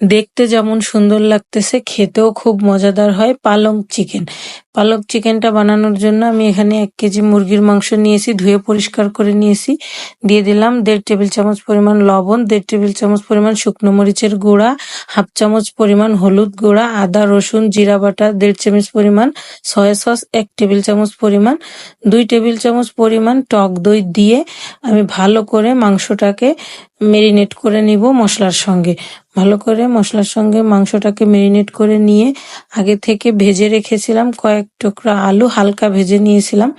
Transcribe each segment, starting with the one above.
দেখতে যেমন সুন্দর লাগতেছে, খেতেও খুব মজাদার হয় পালং চিকেন। পালক চিকেনটা বানানোর জন্য আমি এখানে এক কেজি মুরগির মাংস নিয়েছি, ধুয়ে পরিষ্কার করে নিয়েছি। দিয়ে দিলাম দেড় টেবিল চামচ পরিমাণ লবণ, দেড় টেবিল চামচ পরিমাণ শুকনো মরিচের গুঁড়া, হাফ চামচ পরিমাণ হলুদ গুঁড়া, আদা, রসুন, জিরা বাটা, দেড় চামচ পরিমাণ সয়া সস, এক টেবিল চামচ পরিমাণ, দুই টেবিল চামচ পরিমাণ টক দই দিয়ে আমি ভালো করে মাংসটাকে মেরিনেট করে নিব মশলার সঙ্গে। ভালো করে মশলার সঙ্গে মাংসটাকে মেরিনেট করে নিয়ে আগে থেকে ভেজে রেখেছিলাম, কয়েক টুকরা আলু হালকা ভেজে নিয়েছিলাম।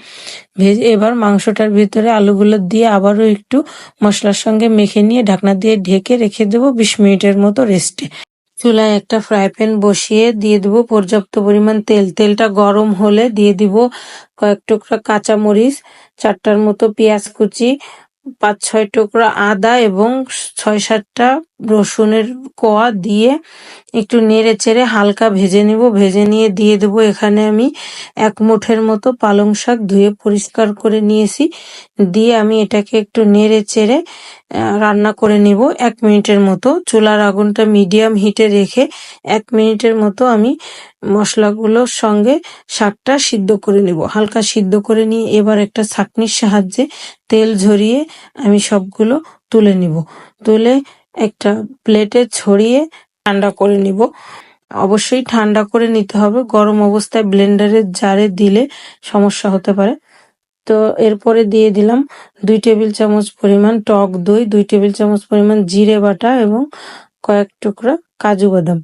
ভেজে এবার মাংসটার ভিতরে আলুগুলো দিয়ে আবারও একটু মশলার সঙ্গে মেখে নিয়ে ঢাকনা দিয়ে ঢেকে রেখে দেবো বিশ মিনিটের মতো রেস্টে। চুলায় একটা ফ্রাই প্যান বসিয়ে দিয়ে দিব। পর্যাপ্ত পরিমাণ তেল। তেলটা গরম হলে দিয়ে দিব কয়েক টুকরা কাঁচা মরিচ চারটার মতো পেঁয়াজ কুচি পাঁচ ছয় টুকরা আদা এবং ছয় সাতটা রসুনের কোয়া দিয়ে একটু নেড়ে চেড়ে হালকা ভেজে নিব। ভেজে নিয়ে দিয়ে দেবো। এখানে আমি এক মুঠের মতো পালং শাক ধুয়ে পরিষ্কার করে নিয়েছি। দিয়ে আমি এটাকে একটু নেড়ে চেড়ে রান্না করে নিব এক মিনিটের মতো। চুলার আগুনটা মিডিয়াম হিটে রেখে এক মিনিটের মতো আমি মশলাগুলোর সঙ্গে শাকটা সিদ্ধ করে নিব। হালকা সিদ্ধ করে নিয়ে এবার একটা ছাঁকনির সাহায্যে তেল ঝরিয়ে আমি সবগুলো তুলে নিব। তুলে একটা প্লেটে ছড়িয়ে ঠান্ডা করে নিব। অবশ্যই ঠান্ডা করে নিতে হবে। গরম অবস্থায় ব্লেন্ডারের জারে দিলে সমস্যা হতে পারে। তো এরপরে দিয়ে দিলাম দুই টেবিল চামচ পরিমাণ টক দই, দুই টেবিল চামচ পরিমাণ জিরে বাটা এবং কয়েক টুকরা কাজু বাদাম।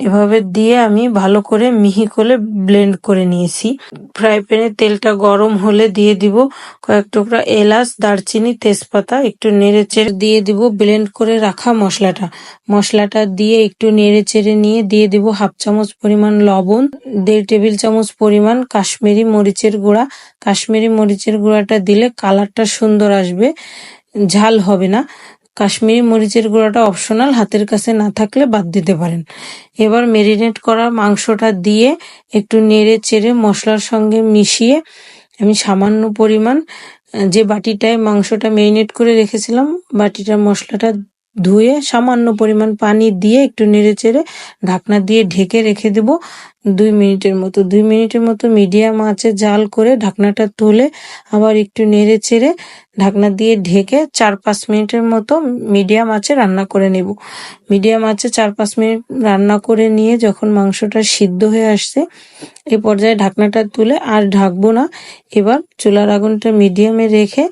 এভাবে দিয়ে আমি ভালো করে মিহি করে ব্লেন্ড করে নিয়েছি। ফ্রাই প্যানে তেলটা গরম হলে দিয়ে দিব কয়েক টুকরা এলাচ, দারচিনি, তেজপাতা, একটু নেড়ে চেড়ে দিয়ে দিব ব্লেন্ড করে রাখা মশলাটা। মশলাটা দিয়ে একটু নেড়ে চেড়ে নিয়ে দিয়ে দিব হাফ চামচ পরিমাণ লবণ, দেড় টেবিল চামচ পরিমাণ কাশ্মীরি মরিচের গুঁড়া। কাশ্মীরি মরিচের গুঁড়াটা দিলে কালারটা সুন্দর আসবে, ঝাল হবে না। কাশ্মীরি মরিচের গুঁড়াটা অপশনাল, হাতের কাছে না থাকলে বাদ দিতে পারেন। এবার মেরিনেট করা মাংসটা দিয়ে একটু নেড়ে চেড়ে মশলার সঙ্গে মিশিয়ে আমি সামান্য পরিমাণ যে বাটিটায় মাংসটা মেরিনেট করে রেখেছিলাম, বাটিটার মশলাটা ধুয়ে সামান্য পরিমাণ পানি দিয়ে একটু নেড়ে চেড়ে ঢাকনা দিয়ে ঢেকে রেখে দেব। দুই মিনিটের মতো, দুই মিনিটের মতো মিডিয়াম আঁচে জাল করে ঢাকনাটা তুলে আবার একটু নেড়ে চেড়ে ঢাকনা দিয়ে ঢেকে চার পাঁচ মিনিটের মতো মিডিয়াম আঁচে রান্না করে নেব। মিডিয়াম আঁচে চার পাঁচ মিনিট রান্না করে নিয়ে যখন মাংসটা সিদ্ধ হয়ে আসছে এই পর্যায়ে ঢাকনাটা তুলে আর ঢাকবো না। এবার চুলার আগুনটা মিডিয়ামে রেখে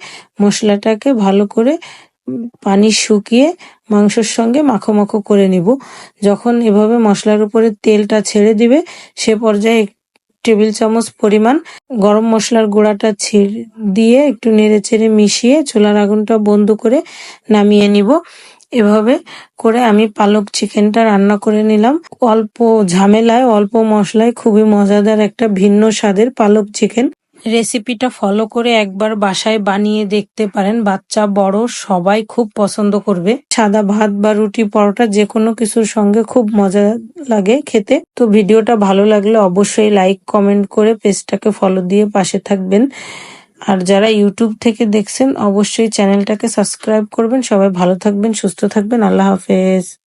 মশলাটাকে ভালো করে পানি শুকিয়ে মাংসের সঙ্গে মাখো মাখো করে নিব। যখন এভাবে মশলার উপরে তেলটা ছেড়ে দিবে, সে পর্যায়ে টেবিল চামচ পরিমাণ গরম মশলার গুঁড়াটা ছিড়, দিয়ে একটু নেড়ে চেড়ে মিশিয়ে চুলার আগুনটা বন্ধ করে নামিয়ে নিব। এভাবে করে আমি পালক চিকেনটা রান্না করে নিলাম। অল্প ঝামেলায়, অল্প মশলায় খুবই মজাদার একটা ভিন্ন স্বাদের পালক চিকেন। রেসিপিটা ফলো করে একবার বাসায় বানিয়ে দেখতে পারেন। বাচ্চা, বড়, সবাই খুব পছন্দ করবে। সাদা ভাত বা রুটি পরোটা যে কোনো কিছুর সঙ্গে খুব মজা লাগে খেতে। তো ভিডিওটা ভালো লাগলে অবশ্যই লাইক, কমেন্ট করে পেজটাকে ফলো দিয়ে পাশে থাকবেন। আর যারা ইউটিউব থেকে দেখছেন, অবশ্যই চ্যানেলটাকে সাবস্ক্রাইব করবেন। সবাই ভালো থাকবেন, সুস্থ থাকবেন। আল্লাহ হাফেজ।